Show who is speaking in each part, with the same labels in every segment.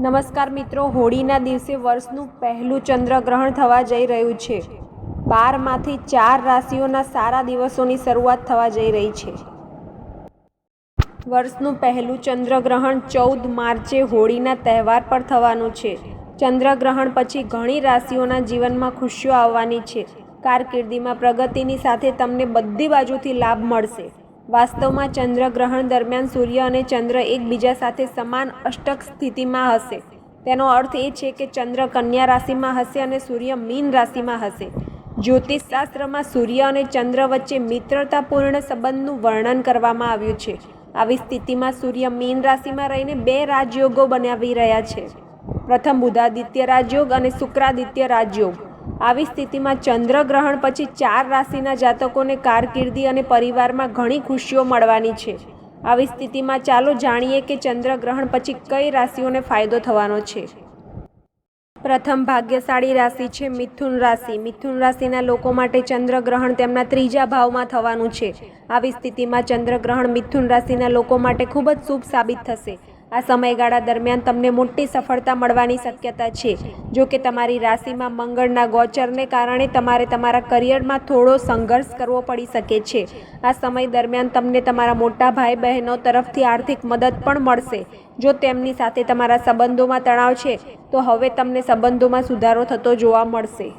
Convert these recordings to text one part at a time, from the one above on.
Speaker 1: નમસ્કાર મિત્રો, હોળીના દિવસે વર્ષનું પહેલું ચંદ્રગ્રહણ થવા જઈ રહ્યું છે. બારમાંથી ચાર રાશિઓના સારા દિવસોની શરૂઆત થવા જઈ રહી છે. વર્ષનું પહેલું ચંદ્રગ્રહણ ચૌદ માર્ચે હોળીના તહેવાર પર થવાનું છે. ચંદ્રગ્રહણ પછી ઘણી રાશિઓના જીવનમાં ખુશીઓ આવવાની છે. કારકિર્દીમાં પ્રગતિની સાથે તમને બધી બાજુથી લાભ મળશે. વાસ્તવમાં ચંદ્રગ્રહણ દરમિયાન સૂર્ય અને ચંદ્ર એકબીજા સાથે સમાન અષ્ટક સ્થિતિમાં હશે. તેનો અર્થ એ છે કે ચંદ્ર કન્યા રાશિમાં હશે અને સૂર્ય મીન રાશિમાં હશે. જ્યોતિષશાસ્ત્રમાં સૂર્ય અને ચંદ્ર વચ્ચે મિત્રતાપૂર્ણ સંબંધનું વર્ણન કરવામાં આવ્યું છે. આવી સ્થિતિમાં સૂર્ય મીન રાશિમાં રહીને બે રાજયોગો બનાવી રહ્યા છે. પ્રથમ બુધાદિત્ય રાજયોગ અને શુક્રાદિત્ય રાજયોગ. આવી સ્થિતિમાં ચંદ્રગ્રહણ પછી ચાર રાશિના જાતકોને કારકિર્દી અને પરિવારમાં ઘણી ખુશીઓ મળવાની છે. આવી સ્થિતિમાં ચાલો જાણીએ કે ચંદ્રગ્રહણ પછી કઈ રાશિઓને ફાયદો થવાનો છે. પ્રથમ ભાગ્યશાળી રાશિ છે મિથુન રાશિ. મિથુન રાશિના લોકો માટે ચંદ્રગ્રહણ તેમના ત્રીજા ભાવમાં થવાનું છે. આવી સ્થિતિમાં ચંદ્રગ્રહણ મિથુન રાશિના લોકો માટે ખૂબ જ શુભ સાબિત થશે. આ સમયગાળા દરમિયાન તમને મોટી સફળતા મળવાની શક્યતા છે. જો કે તમારી રાશિમાં મંગળના ગોચરને કારણે તમારે તમારા કરિયરમાં થોડો સંઘર્ષ કરવો પડી શકે છે. આ સમય દરમિયાન તમને તમારા મોટા ભાઈ બહેનો તરફથી આર્થિક મદદ પણ મળશે. જો તેમની સાથે તમારા સંબંધોમાં તણાવ છે, તો હવે તમને સંબંધોમાં સુધારો થતો જોવા મળશે.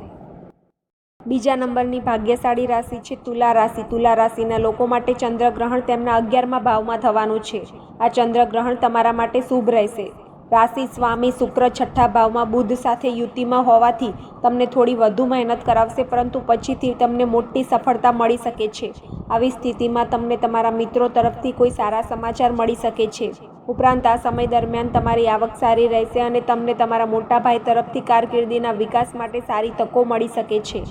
Speaker 1: બીજા નંબરની ભાગ્યશાળી રાશિ છે, તુલા રાશિ. તુલા રાશિના લોકો માટે ચંદ્રગ્રહણ તેમના અગિયારમા ભાવમાં થવાનું છે. આ ચંદ્રગ્રહણ તમારા માટે શુભ રહેશે. રાશિ સ્વામી શુક્ર છઠ્ઠા ભાવમાં બુધ સાથે યુતિમાં હોવાથી તમને થોડી વધુ મહેનત કરાવશે, પરંતુ પછીથી તમને મોટી સફળતા મળી શકે છે. આવી સ્થિતિમાં તમને તમારા મિત્રો તરફથી કોઈ સારા સમાચાર મળી શકે છે. ઉપરાંત આ સમય દરમિયાન તમારી આવક સારી રહેશે અને તમને તમારા મોટા ભાઈ તરફથી કારકિર્દીના વિકાસ માટે સારી તકો મળી શકે છે.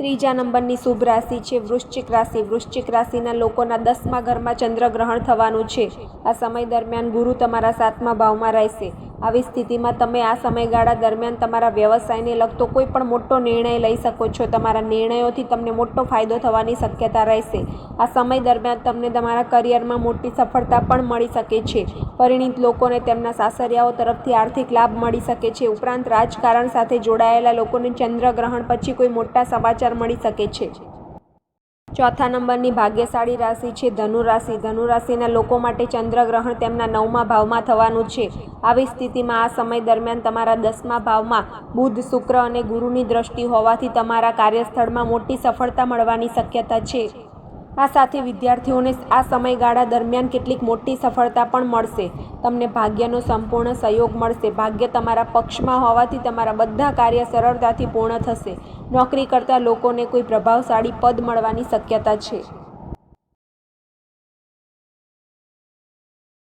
Speaker 1: ત્રીજા નંબરની શુભ રાશિ છે, વૃશ્ચિક રાશિ. વૃશ્ચિક રાશિના લોકોના દસમા ઘરમાં ચંદ્રગ્રહણ થવાનું છે. આ સમય દરમિયાન ગુરુ તમારા સાતમા ભાવમાં રહેશે. આવી સ્થિતિમાં તમે આ સમયગાળા દરમિયાન તમારા વ્યવસાયને લગતો કોઈ પણ મોટો નિર્ણય લઈ શકો છો. તમારા નિર્ણયોથી તમને મોટો ફાયદો થવાની શક્યતા રહેશે. આ સમય દરમિયાન તમને તમારા કરિયરમાં મોટી સફળતા પણ મળી શકે છે. પરિણીત લોકોને તેમના સાસરિયાઓ તરફથી આર્થિક લાભ મળી શકે છે. ઉપરાંત રાજકારણ સાથે જોડાયેલા લોકોને ચંદ્રગ્રહણ પછી કોઈ મોટા સમાચાર મળી શકે છે. ચોથા નંબરની ભાગ્યશાળી રાશિ છે ધનુ રાશિ. ધનુ રાશિના લોકો માટે ચંદ્રગ્રહણ તેમના નવમા ભાવમાં થવાનું છે. આવી સ્થિતિમાં આ સમય દરમિયાન તમારા દસમા ભાવમાં બુધ, શુક્ર અને ગુરુની દ્રષ્ટિ હોવાથી તમારા કાર્યસ્થળમાં મોટી સફળતા મળવાની શક્યતા છે. આ સાથે વિદ્યાર્થીઓને આ સમયગાળા દરમિયાન કેટલીક મોટી સફળતા પણ મળશે. તમને ભાગ્યનો સંપૂર્ણ સહયોગ મળશે. ભાગ્ય તમારા પક્ષમાં હોવાથી તમારા બધા કાર્ય સરળતાથી પૂર્ણ થશે. નોકરી કરતા લોકોને કોઈ પ્રભાવશાળી પદ મળવાની શક્યતા છે.